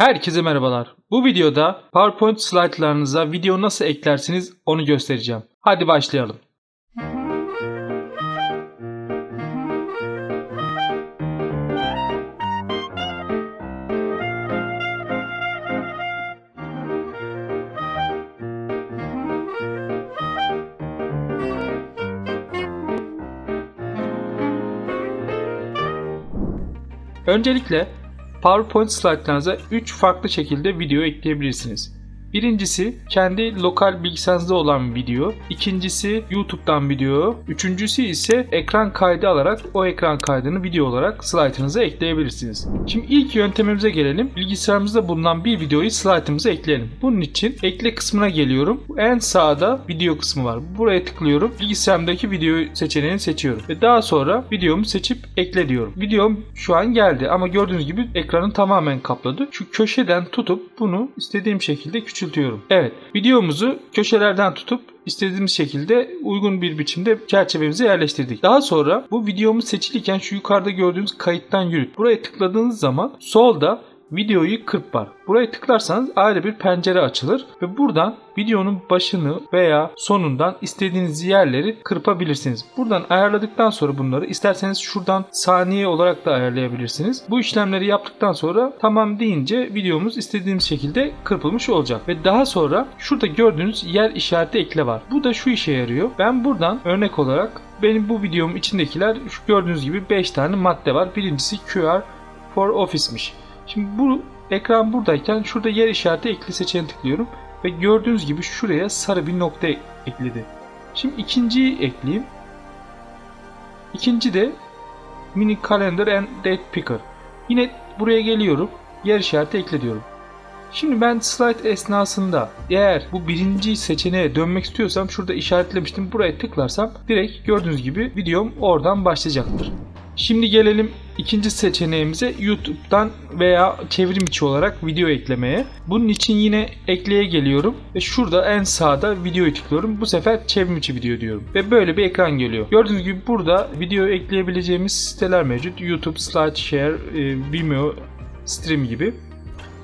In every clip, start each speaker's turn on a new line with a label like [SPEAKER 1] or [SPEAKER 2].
[SPEAKER 1] Herkese merhabalar. Bu videoda PowerPoint slaytlarınıza video nasıl eklersiniz onu göstereceğim. Hadi başlayalım. Öncelikle PowerPoint slaytlarınıza 3 farklı şekilde video ekleyebilirsiniz. Birincisi kendi lokal bilgisayarınızda olan video, ikincisi YouTube'dan video, üçüncüsü ise ekran kaydı alarak o ekran kaydını video olarak slaytınıza ekleyebilirsiniz. Şimdi ilk yöntemimize gelelim. Bilgisayarımızda bulunan bir videoyu slaytımıza ekleyelim. Bunun için ekle kısmına geliyorum. En sağda video kısmı var. Buraya tıklıyorum. Bilgisayarımdaki video seçeneğini seçiyorum. Ve daha sonra videomu seçip ekle diyorum. Videom şu an geldi ama gördüğünüz gibi ekranı tamamen kapladı. Şu köşeden tutup bunu istediğim şekilde küçültüyorum. Evet videomuzu köşelerden tutup istediğimiz şekilde uygun bir biçimde çerçevemize yerleştirdik. Daha sonra bu videomuz seçilirken şu yukarıda gördüğünüz kayıttan yürüt. Buraya tıkladığınız zaman solda videoyu kırp var. Buraya tıklarsanız ayrı bir pencere açılır ve buradan videonun başını veya sonundan istediğiniz yerleri kırpabilirsiniz. Buradan ayarladıktan sonra bunları isterseniz şuradan saniye olarak da ayarlayabilirsiniz. Bu işlemleri yaptıktan sonra tamam deyince videomuz istediğimiz şekilde kırpılmış olacak. Ve daha sonra şurada gördüğünüz yer işareti ekle var. Bu da şu işe yarıyor. Ben buradan örnek olarak benim bu videomun içindekiler şu gördüğünüz gibi 5 tane madde var. Birincisi QR for Office'miş. Şimdi bu ekran buradayken şurada yer işareti ekli seçeneğine tıklıyorum ve gördüğünüz gibi şuraya sarı bir nokta ekledi. Şimdi ikinciyi ekleyeyim. İkinci de mini calendar and date picker. Yine buraya geliyorum. Yer işareti ekle diyorum. Şimdi ben slide esnasında eğer bu birinci seçeneğe dönmek istiyorsam şurada işaretlemiştim. Buraya tıklarsam direkt gördüğünüz gibi videom oradan başlayacaktır. Şimdi gelelim ikinci seçeneğimize YouTube'dan veya çevrim içi olarak video eklemeye. Bunun için yine ekleye geliyorum ve şurada en sağda videoyu tıklıyorum. Bu sefer çevrim içi video diyorum ve böyle bir ekran geliyor. Gördüğünüz gibi burada video ekleyebileceğimiz siteler mevcut. YouTube, SlideShare, e, Vimeo, Stream gibi.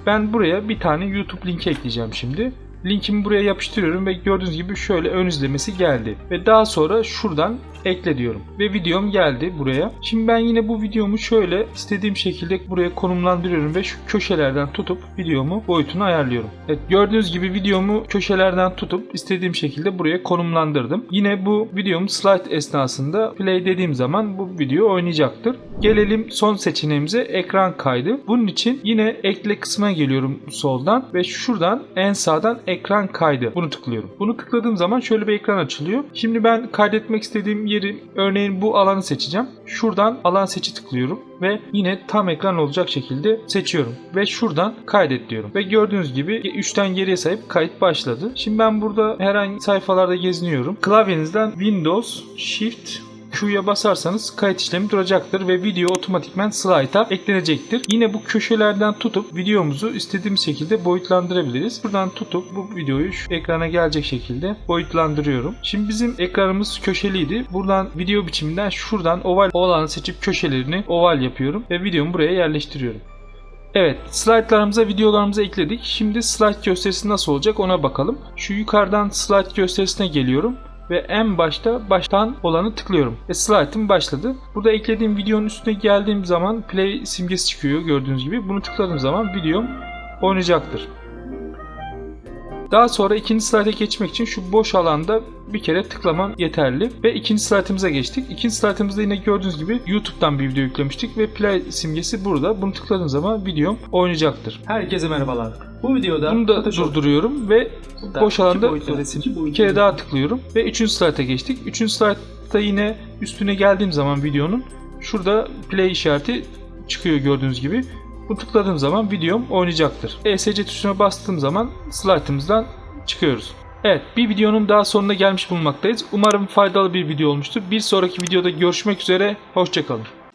[SPEAKER 1] Ben buraya bir tane YouTube linki ekleyeceğim şimdi. Linkimi buraya yapıştırıyorum ve gördüğünüz gibi şöyle ön izlemesi geldi. Ve daha sonra şuradan ekle diyorum. Ve videom geldi buraya. Şimdi ben yine bu videomu şöyle istediğim şekilde buraya konumlandırıyorum ve şu köşelerden tutup videomu boyutunu ayarlıyorum. Evet gördüğünüz gibi videomu köşelerden tutup istediğim şekilde buraya konumlandırdım. Yine bu videomu slide esnasında play dediğim zaman bu video oynayacaktır. Gelelim son seçeneğimize ekran kaydı. Bunun için yine ekle kısmına geliyorum soldan ve şuradan en sağdan ekran kaydı. Bunu tıklıyorum. Bunu tıkladığım zaman şöyle bir ekran açılıyor. Şimdi ben kaydetmek istediğim yeri örneğin bu alanı seçeceğim. Şuradan alan seçi tıklıyorum ve yine tam ekran olacak şekilde seçiyorum ve şuradan kaydet diyorum. Ve gördüğünüz gibi 3'ten geriye sayıp kayıt başladı. Şimdi ben burada herhangi sayfalarda geziniyorum. Klavyenizden Windows Shift Q'ya basarsanız kayıt işlemi duracaktır ve video otomatikmen slayta eklenecektir. Yine bu köşelerden tutup videomuzu istediğimiz şekilde boyutlandırabiliriz. Buradan tutup bu videoyu şu ekrana gelecek şekilde boyutlandırıyorum. Şimdi bizim ekranımız köşeliydi. Buradan video biçiminden şuradan oval olanı seçip köşelerini oval yapıyorum ve videomu buraya yerleştiriyorum. Evet, slaytlarımıza videolarımızı ekledik. Şimdi slide gösterisi nasıl olacak ona bakalım. Şu yukarıdan slide gösterisine geliyorum ve en başta baştan olanı tıklıyorum. Ve slide'ım başladı. Burada eklediğim videonun üstüne geldiğim zaman play simgesi çıkıyor gördüğünüz gibi. Bunu tıkladığım zaman videom oynayacaktır. Daha sonra ikinci slayta geçmek için şu boş alanda bir kere tıklamam yeterli. Ve ikinci slaytımıza geçtik. İkinci slaytımızda yine gördüğünüz gibi YouTube'dan bir video yüklemiştik ve play simgesi burada. Bunu tıkladığım zaman videom oynayacaktır.
[SPEAKER 2] Herkese merhabalar. Bu videoda
[SPEAKER 1] Bunu da
[SPEAKER 2] Photoshop
[SPEAKER 1] durduruyorum ve
[SPEAKER 2] Burada
[SPEAKER 1] boş alanda bir kere daha tıklıyorum ve üçüncü slayta geçtik. Üçüncü slaytta yine üstüne geldiğim zaman videonun şurada play işareti çıkıyor gördüğünüz gibi. Bu tıkladığım zaman videom oynayacaktır. ESC tuşuna bastığım zaman slaytımızdan çıkıyoruz. Evet bir videonun daha sonuna gelmiş bulunmaktayız. Umarım faydalı bir video olmuştur. Bir sonraki videoda görüşmek üzere. Hoşçakalın.